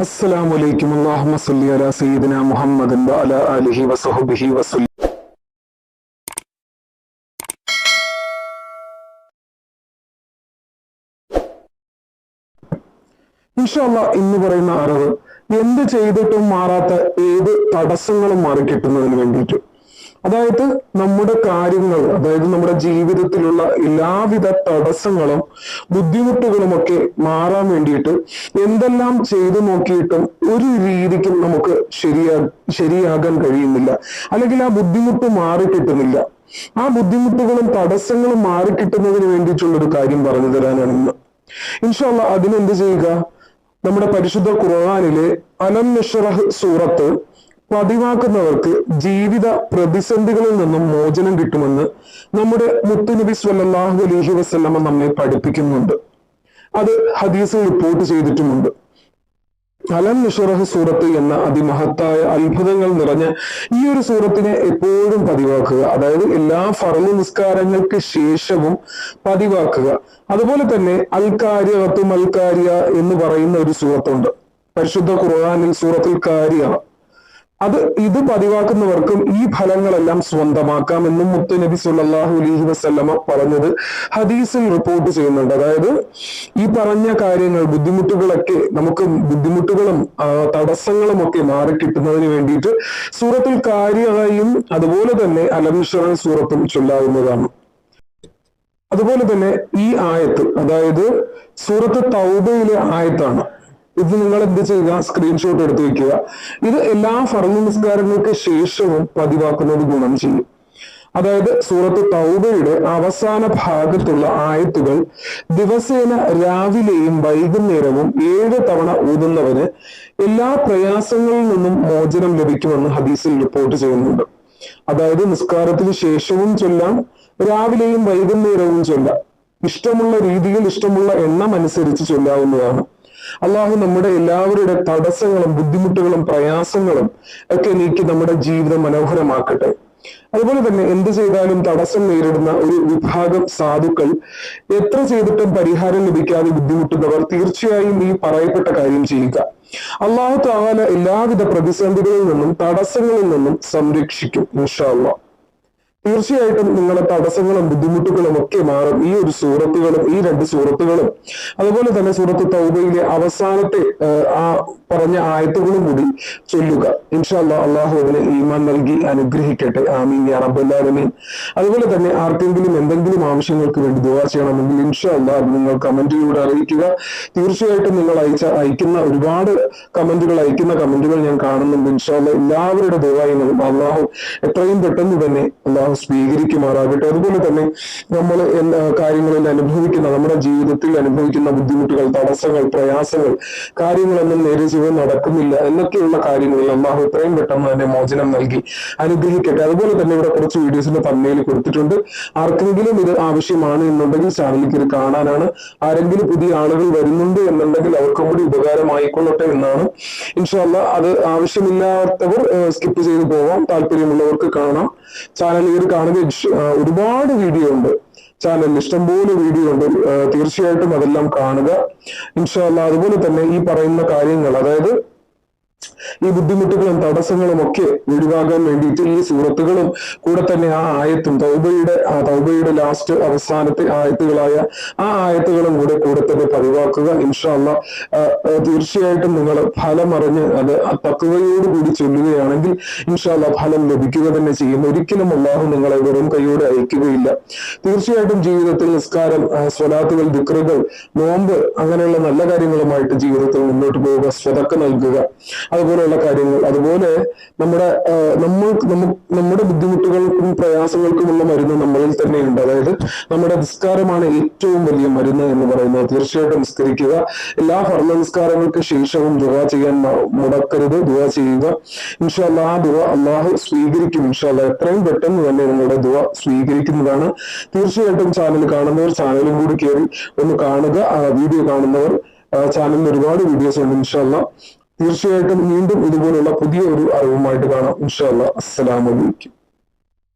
അസ്സലാമു അലൈക്കും അല്ലാഹുമ്മ സല്ലി അലാ സയ്യിദിന മുഹമ്മദിൻ വഅലാ ആലിഹി വസഹബിഹി വസല്ലി. ഇൻഷാല്ല ഇന്ന് പറയുന്ന അറിവ് എന്ത് ചെയ്തിട്ടും മാറാത്ത ഏത് തടസ്സങ്ങളും മാറിക്കിട്ടുന്നതിന് വേണ്ടിയിട്ട് അതായത് നമ്മുടെ കാര്യങ്ങൾ അതായത് നമ്മുടെ ജീവിതത്തിലുള്ള എല്ലാവിധ തടസ്സങ്ങളും ബുദ്ധിമുട്ടുകളും ഒക്കെ മാറാൻ വേണ്ടിയിട്ട് എന്തെല്ലാം ചെയ്തു നോക്കിയിട്ടും ഒരു രീതിക്കും നമുക്ക് ശരിയാ ശരിയാകാൻ കഴിയുന്നില്ല. അല്ലെങ്കിൽ ആ ബുദ്ധിമുട്ട് മാറി കിട്ടുന്നില്ല ആ ബുദ്ധിമുട്ടുകളും തടസ്സങ്ങളും മാറിക്കിട്ടുന്നതിന് വേണ്ടിയിട്ടുള്ള ഒരു കാര്യം പറഞ്ഞു തരാനാണ് ഇന്ന്. ഇൻഷാല്ല അതിനെന്ത് ചെയ്യുക? നമ്മുടെ പരിശുദ്ധ ഖുർആാനിലെ അലം സൂറത്ത് പതിവാക്കുന്നവർക്ക് ജീവിത പ്രതിസന്ധികളിൽ നിന്നും മോചനം കിട്ടുമെന്ന് നമ്മുടെ മുത്തുനബി സ്വല്ലാഹു അലഹി വസല്ലമ നമ്മെ പഠിപ്പിക്കുന്നുണ്ട്. അത് ഹദീസിൽ റിപ്പോർട്ട് ചെയ്തിട്ടുമുണ്ട്. അലം നിഷറഹ് സൂറത്ത് എന്ന അതിമഹത്തായ അത്ഭുതങ്ങൾ നിറഞ്ഞ ഈ ഒരു സൂറത്തിനെ എപ്പോഴും പതിവാക്കുക. അതായത് എല്ലാ ഫറലു നിസ്കാരങ്ങൾക്ക് ശേഷവും പതിവാക്കുക. അതുപോലെ തന്നെ അൽക്കാര്യത്തും അൽക്കാര്യ എന്ന് പറയുന്ന ഒരു സൂറത്തുണ്ട്. പരിശുദ്ധ ഖുർആാനിൽ സൂറത്തുൽ കാരിയ. അത് ഇത് പതിവാക്കുന്നവർക്കും ഈ ഫലങ്ങളെല്ലാം സ്വന്തമാക്കാം എന്നും മുത്തുനബി സുല്ലാഹു അലൈഹി വസ്ലമ പറഞ്ഞത് ഹദീസിൽ റിപ്പോർട്ട് ചെയ്യുന്നുണ്ട്. അതായത് ഈ പറഞ്ഞ കാര്യങ്ങൾ ബുദ്ധിമുട്ടുകളൊക്കെ നമുക്ക് ബുദ്ധിമുട്ടുകളും തടസ്സങ്ങളും ഒക്കെ മാറി കിട്ടുന്നതിന് വേണ്ടിയിട്ട് സൂറത്തിൽ കാര്യമായും അതുപോലെ തന്നെ അലംഷറ സൂറത്തും ചൊല്ലാവുന്നതാണ്. അതുപോലെ തന്നെ ഈ ആയത്ത് അതായത് സൂറത്ത് തൗബയിലെ ആയത്താണ്. ഇത് നിങ്ങൾ എന്ത് ചെയ്യുക? സ്ക്രീൻഷോട്ട് എടുത്ത് വെക്കുക. ഇത് എല്ലാ ഫർദ് നിസ്കാരങ്ങൾക്ക് ശേഷവും പതിവാക്കുന്നത് ഗുണം ചെയ്യും. അതായത് സൂറത്ത് തൗബയുടെ അവസാന ഭാഗത്തുള്ള ആയത്തുകൾ ദിവസേന രാവിലെയും വൈകുന്നേരവും ഏഴ് തവണ ഊതുന്നവന് എല്ലാ പ്രയാസങ്ങളിൽ നിന്നും മോചനം ലഭിക്കുമെന്ന് ഹദീസിൽ റിപ്പോർട്ട് ചെയ്യുന്നുണ്ട്. അതായത് നിസ്കാരത്തിന് ശേഷവും ചൊല്ലാം രാവിലെയും വൈകുന്നേരവും ചൊല്ലാം. ഇഷ്ടമുള്ള രീതിയിൽ ഇഷ്ടമുള്ള എണ്ണം അനുസരിച്ച് ചൊല്ലാവുന്നതാണ്. അള്ളാഹു നമ്മുടെ എല്ലാവരുടെ തടസ്സങ്ങളും ബുദ്ധിമുട്ടുകളും പ്രയാസങ്ങളും ഒക്കെ നീക്കി നമ്മുടെ ജീവിതം മനോഹരമാക്കട്ടെ. അതുപോലെ തന്നെ എന്ത് ചെയ്താലും തടസ്സം നേരിടുന്ന ഒരു വിഭാഗം സാധുക്കൾ എത്ര ചെയ്തിട്ടും പരിഹാരം ലഭിക്കാതെ ബുദ്ധിമുട്ടുന്നവർ തീർച്ചയായും ഈ പറയപ്പെട്ട കാര്യം ചെയ്യുക. അള്ളാഹു താല എല്ലാവിധ പ്രതിസന്ധികളിൽ നിന്നും തടസ്സങ്ങളിൽ നിന്നും സംരക്ഷിക്കും ഇൻഷാല്ലാ തീർച്ചയായിട്ടും നിങ്ങളുടെ തടസ്സങ്ങളും ബുദ്ധിമുട്ടുകളും ഒക്കെ മാറും. ഈ ഒരു സൂറത്തുകളും ഈ രണ്ട് സൂറത്തുകളും. അതുപോലെ തന്നെ സൂറത്ത് തൗബയിലെ അവസാനത്തെ ആ പറഞ്ഞ ആയത്തുകളും കൂടി ചൊല്ലുക. ഇൻഷാല്ല അള്ളാഹു അതിന് ഈമാൻ നൽകി അനുഗ്രഹിക്കട്ടെ. ആമീൻ യാ അതുപോലെ തന്നെ ആർക്കെങ്കിലും എന്തെങ്കിലും ആവശ്യങ്ങൾക്ക് വേണ്ടി ദുവാ ചെയ്യണമെങ്കിൽ ഇൻഷാല്ല അത് നിങ്ങൾ കമന്റിലൂടെ അറിയിക്കുക. തീർച്ചയായിട്ടും നിങ്ങൾ അയച്ച അയക്കുന്ന ഒരുപാട് കമന്റുകൾ അയക്കുന്ന കമന്റുകൾ ഞാൻ കാണുന്നുണ്ട്. ഇൻഷാല്ല എല്ലാവരുടെ ദുവായങ്ങളും അള്ളാഹു എത്രയും പെട്ടെന്ന് തന്നെ അള്ളാഹു സ്വീകരിക്കുമാറാകട്ടെ. അതുപോലെ തന്നെ നമ്മൾ കാര്യങ്ങളിൽ അനുഭവിക്കുന്ന നമ്മുടെ ജീവിതത്തിൽ അനുഭവിക്കുന്ന ബുദ്ധിമുട്ടുകൾ തടസ്സങ്ങൾ പ്രയാസങ്ങൾ കാര്യങ്ങളൊന്നും നേരെ ജീവിതം നടക്കുന്നില്ല എന്നൊക്കെയുള്ള കാര്യങ്ങളിൽ അള്ളാഹു എത്രയും പെട്ടെന്ന് തന്നെ മോചനം നൽകി അനുഗ്രഹിക്കട്ടെ. അതുപോലെ തന്നെ ഇവിടെ കുറച്ച് വീഡിയോസിന്റെ തമ്മയിൽ കൊടുത്തിട്ടുണ്ട്. ആർക്കെങ്കിലും ഇത് ആവശ്യമാണ് എന്നുണ്ടെങ്കിൽ ചാനലിൽ കയറി കാണാനാണ്. ആരെങ്കിലും പുതിയ ആളുകൾ വരുന്നുണ്ട് എന്നുണ്ടെങ്കിൽ അവർക്കും കൂടി ഉപകാരമായിക്കൊള്ളട്ടെ എന്നാണ്. ഇൻഷാല്ല അത് ആവശ്യമില്ലാത്തവർ സ്കിപ്പ് ചെയ്തു പോവാം. താല്പര്യമുള്ളവർക്ക് കാണാം. ചാനലിൽ കയറി കാണുന്ന ഒരുപാട് വീഡിയോ ഉണ്ട്. ചാനലിൽ ഇഷ്ടംപോലെ വീഡിയോ ഉണ്ട്. തീർച്ചയായിട്ടും അതെല്ലാം കാണുക. ഇൻഷാല്ല അതുപോലെ തന്നെ ഈ പറയുന്ന കാര്യങ്ങൾ അതായത് ഈ ബുദ്ധിമുട്ടുകളും തടസ്സങ്ങളും ഒക്കെ ഒഴിവാകാൻ വേണ്ടിയിട്ട് ഈ സൂറത്തുകളും കൂടെ തന്നെ ആ ആയത്തും തൗബയുടെ ആ തൗബയുടെ ലാസ്റ്റ് അവസാനത്തെ ആയത്തുകളായ ആ ആയത്തുകളും കൂടെ കൂടെ തന്നെ പതിവാക്കുക. ഇൻഷാല്ല തീർച്ചയായിട്ടും നിങ്ങൾ ഫലം അറിഞ്ഞ് അത് തത്വയോട് കൂടി ചൊല്ലുകയാണെങ്കിൽ ഇൻഷാല്ല ഫലം ലഭിക്കുക തന്നെ ചെയ്യും. ഒരിക്കലും അള്ളാഹു നിങ്ങളെ വെറും കൈയോടെ അയക്കുകയില്ല. തീർച്ചയായിട്ടും ജീവിതത്തിൽ നിസ്കാരം സ്വലാത്തുകൾ ദിക്റുകൾ നോമ്പ് അങ്ങനെയുള്ള നല്ല കാര്യങ്ങളുമായിട്ട് ജീവിതത്തിൽ മുന്നോട്ട് പോവുക സ്വതക്ക നൽകുക. അതുപോലെയുള്ള കാര്യങ്ങൾ. അതുപോലെ നമ്മുടെ നമ്മൾ നമ്മുടെ ബുദ്ധിമുട്ടുകൾക്കും പ്രയാസങ്ങൾക്കുമുള്ള മരുന്ന് നമ്മളിൽ തന്നെയുണ്ട്. അതായത് നമ്മുടെ നിസ്കാരമാണ് ഏറ്റവും വലിയ മരുന്ന് എന്ന് പറയുന്നത്. തീർച്ചയായിട്ടും നിസ്കരിക്കുക. എല്ലാ ഭരണ നിസ്കാരങ്ങൾക്ക് ശേഷവും ദുവ ചെയ്യാൻ മുടക്കരുത്. ദുവ ചെയ്യുക. ഇൻഷാല്ല ആ ദുവ അള്ളാഹു സ്വീകരിക്കും ഇൻഷാല്ല എത്രയും പെട്ടെന്ന് തന്നെ നിങ്ങളുടെ ദുവ സ്വീകരിക്കുന്നതാണ്. തീർച്ചയായിട്ടും ചാനൽ കാണുന്നവർ ചാനലും കൂടി കയറി ഒന്ന് കാണുക. വീഡിയോ കാണുന്നവർ ചാനലിൽ ഒരുപാട് വീഡിയോസ് ഉണ്ട് ഇൻഷാല്ല തീർച്ചയായിട്ടും വീണ്ടും ഇതുപോലുള്ള പുതിയ ഒരു അറിവുമായിട്ട് കാണാം. ഇൻഷാല്ല അസ്സലാമലൈക്കും